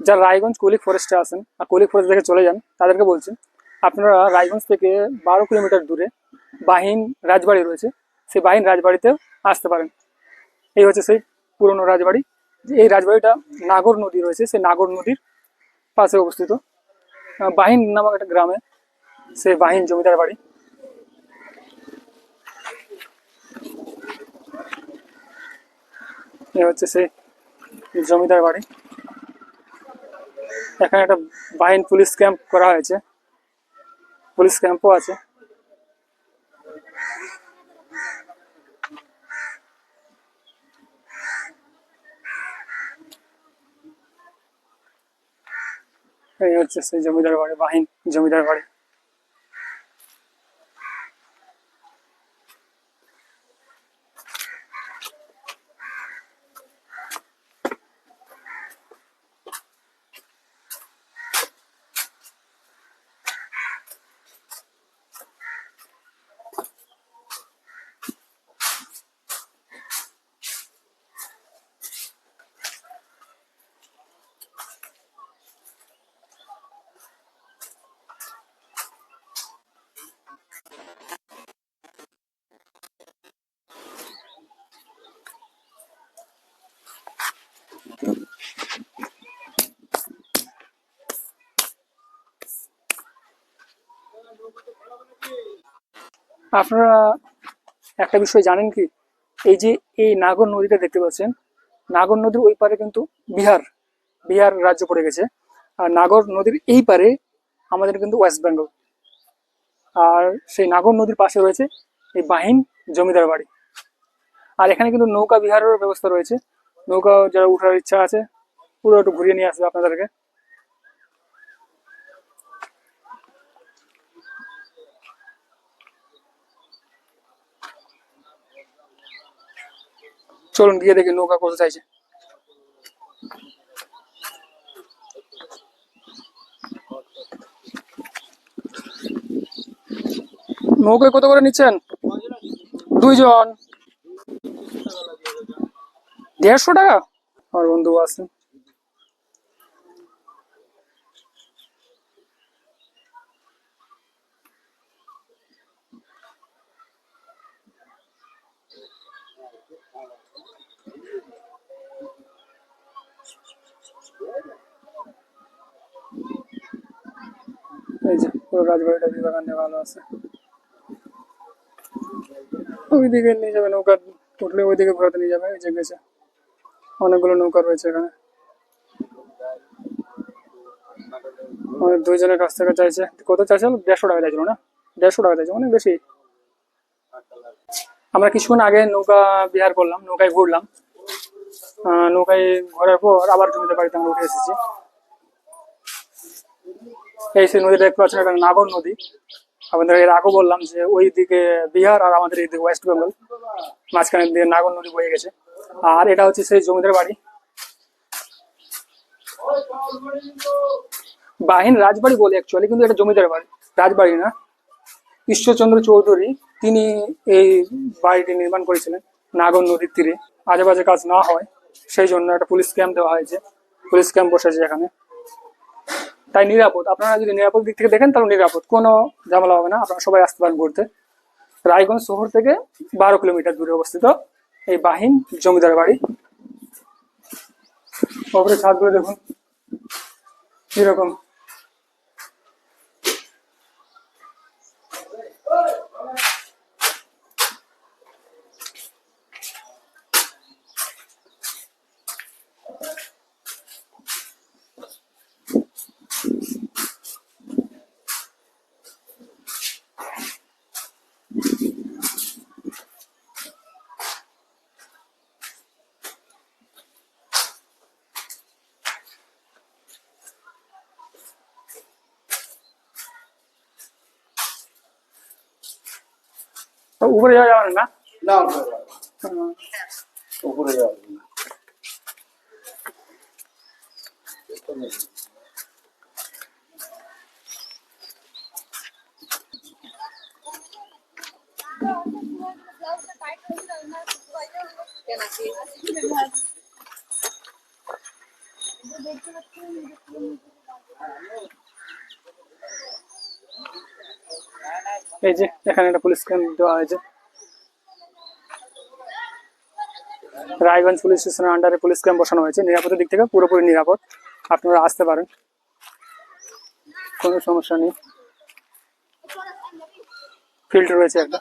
যারা রায়গঞ্জ কলিক ফরেস্টে আসেন আর colic forest থেকে চলে যান, তাদেরকে বলছি, আপনারা রায়গঞ্জ থেকে বারো কিলোমিটার দূরে বাহিন রাজবাড়ি রয়েছে, সেই বাহিন রাজবাড়িতে আসতে পারেন। এই হচ্ছে সেই পুরনো রাজবাড়ি। এই রাজবাড়িটা নাগর নদী রয়েছে, সেই নাগর নদীর পাশে অবস্থিত। বাহিন নামক একটা গ্রামে সেই বাহিন জমিদার বাড়ি। হচ্ছে সেই জমিদার বাড়ি। এখানে একটা বাহিন পুলিশ ক্যাম্প করা হয়েছে। পুলিশ ক্যাম্পও আছে। এই হচ্ছে সেই জমিদার বাড়ি, বাহিন জমিদার বাড়ি। আপনারা একটা বিষয় জানেন কি? এই যে এই নাগর নদীটা দেখতে পাচ্ছেন, নাগর নদীর ওই পারে কিন্তু বিহার বিহার রাজ্য পড়ে গেছে। আর নাগর নদীর এই পারে আমাদের কিন্তু ওয়েস্ট বেঙ্গল। আর সেই নাগর নদীর পাশে রয়েছে এই বাহিন জমিদার বাড়ি। আর এখানে কিন্তু নৌকা বিহারেরও ব্যবস্থা রয়েছে। নৌকা যারা উঠার ইচ্ছা আছে পুরো একটু ঘুরিয়ে নিয়ে আসবে আপনাদেরকে। চলুন, গিয়ে দেখি নৌকা করতে চাইছে। নৌকায় কত করে নিচ্ছেন? দুইজন। দেড়শো টাকা? আমার বন্ধু আছে এই যে পুরো রাজবাড়িটা বিবেকানন্দ ভালো আছে। ওইদিকে নিয়ে যাবে নৌকা উঠলে ওইদিকে ঘোরাতে নিয়ে যাবে যে গেছে। অনেকগুলো নৌকা রয়েছে এখানে। আমাদের দুইজনের কাছ থেকে চাইছে, কত চাইছিল দেড়শো টাকা চাইছিল না? দেড়শো টাকা চাইছে, অনেক বেশি। আমরা কিছুক্ষণ আগে নৌকা বিহার করলাম, নৌকায় ঘুরলাম। নৌকায় ঘোরার পর আবার জমিতে বাড়িতে আমরা উঠে এসেছি। এই সেই নদীটা দেখতে পাচ্ছেন, এটা নাগর নদী। আমাদের এর আগেও বললাম যে ওই দিকে বিহার আর আমাদের এই দিকে ওয়েস্ট বেঙ্গল। মাঝখানের দিকে নাগর নদী বয়ে গেছে। আর এটা হচ্ছে সেই জমিদার বাড়ি। বাহিন রাজবাড়ি বলে অ্যাকচুয়ালি কিন্তু এটা জমিদার বাড়ি, রাজবাড়ি না। ঈশ্বরচন্দ্র চৌধুরী, তিনি এই বাড়িটি নির্মাণ করেছিলেন নাগর নদীর তীরে। আজে বাজে কাজ না হয়, সেই জন্য একটা পুলিশ ক্যাম্প দেওয়া হয়েছে। পুলিশ ক্যাম্প বসেছে এখানে। তাই নিরাপদ। আপনারা যদি নিরাপদ দিক থেকে দেখেন, তাহলে নিরাপদ। কোনো ঝামেলা হবে না। আপনারা সবাই আসতে পারেন ঘুরতে। রায়গঞ্জ শহর থেকে বারো কিলোমিটার দূরে অবস্থিত এই বাহিন জমিদার বাড়ি। ওপরে ছাদগুলো দেখুন। কীরকম? তো উপরে যাওয়া যাবে না না উপরে যাওয়া যাবে না। হুম। উপরে যাওয়া যাবে না। এই যে, এখানে একটা পুলিশ ক্যাম্প দেওয়া হয়েছে। রায়গঞ্জ পুলিশ স্টেশনের আন্ডারে পুলিশ ক্যাম্প বসানো হয়েছে। নিরাপদের দিক থেকে পুরোপুরি নিরাপদ। আপনারা আসতে পারেন। কোনো সমস্যা নেই। ফিল্ড রয়েছে একটা।